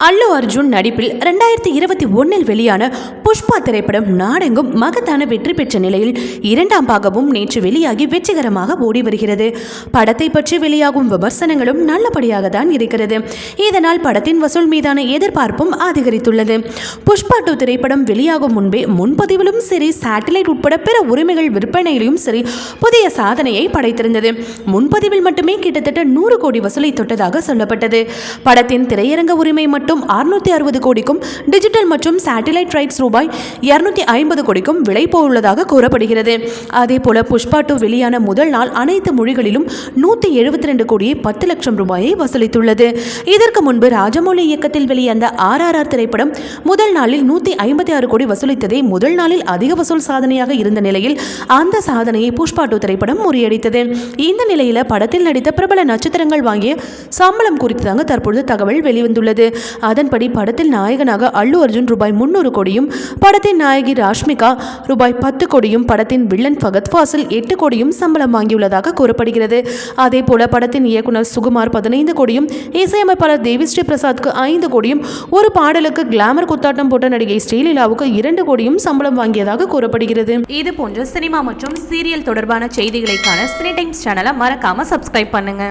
அல்லு அர்ஜுன் நடிப்பில் ரெண்டாயிரத்தி இருபத்தி ஒன்னில் வெளியான புஷ்பா திரைப்படம் நாடெங்கும் மகத்தான வெற்றி பெற்ற நிலையில் இரண்டாம் பாகமும் நேற்று வெளியாகி வெற்றிகரமாக ஓடி வருகிறது. படத்தை பற்றி வெளியாகும் விமர்சனங்களும் நல்லபடியாக தான் இருக்கிறது. இதனால் படத்தின் வசூல் மீதான எதிர்பார்ப்பும் அதிகரித்துள்ளது. புஷ்பா டூ திரைப்படம் வெளியாகும் முன்பே முன்பதிவிலும் சரி சேட்டலைட் உட்பட பிற உரிமைகள் விற்பனையிலும் சரி புதிய சாதனையை படைத்திருந்தது. முன்பதிவில் மட்டுமே கிட்டத்தட்ட நூறு கோடி வசூலை தொட்டதாக சொல்லப்பட்டது. படத்தின் திரையரங்க உரிமை மட்டும் அறுநூத்தி அறுபது கோடிக்கும் டிஜிட்டல் மற்றும் சேட்டலைட் ரைட்ஸ் ரூபாய் இருநூத்தி ஐம்பது கோடிக்கும் விலை போயுள்ளதாக கூறப்படுகிறது. அதே போல புஷ்பா டூ வெளியான முதல் நாள் அனைத்து மொழிகளிலும் நூற்றி எழுபத்தி ரெண்டு கோடியே பத்து லட்சம் ரூபாயை வசூலித்துள்ளது. இதற்கு முன்பு ராஜமௌலி இயக்கத்தில் வெளிவந்த ஆர்ஆர்ஆர் திரைப்படம் முதல் நாளில் நூற்றி ஐம்பத்தி ஆறு கோடி வசூலித்ததே முதல் நாளில் அதிக வசூல் சாதனையாக இருந்த நிலையில் அந்த சாதனையை புஷ்பா டூ திரைப்படம் முறியடித்தது. இந்த நிலையில் படத்தில் நடித்த பிரபல நட்சத்திரங்கள் வாங்கிய சம்பளம் குறித்துதாங்க தற்பொழுது தகவல் வெளிவந்துள்ளது. அதன்படி படத்தில் நாயகனாக அல்லு அர்ஜுன் ரூபாய் முன்னூறு கோடியும் படத்தின் நாயகி ராஷ்மிகா ரூபாய் பத்து கோடியும் படத்தின் வில்லன் ஃபகத் ஃபாசில் எட்டு கோடியும் சம்பளம் வாங்கியுள்ளதாக கூறப்படுகிறது. அதே போல படத்தின் இயக்குனர் சுகுமார் பதினைந்து கோடியும் இசையமைப்பாளர் தேவிஸ்ரீ பிரசாத்க்கு ஐந்து கோடியும் ஒரு பாடலுக்கு கிளாமர் குத்தாட்டம் போட்ட நடிகை ஸ்ரீலீலாவுக்கு இரண்டு கோடியும் சம்பளம் வாங்கியதாக கூறப்படுகிறது. இது போன்ற சினிமா மற்றும் சீரியல் தொடர்பான செய்திகளைக்கான சினி டைம்ஸ் சேனலை மறக்காம சப்ஸ்கிரைப் பண்ணுங்க.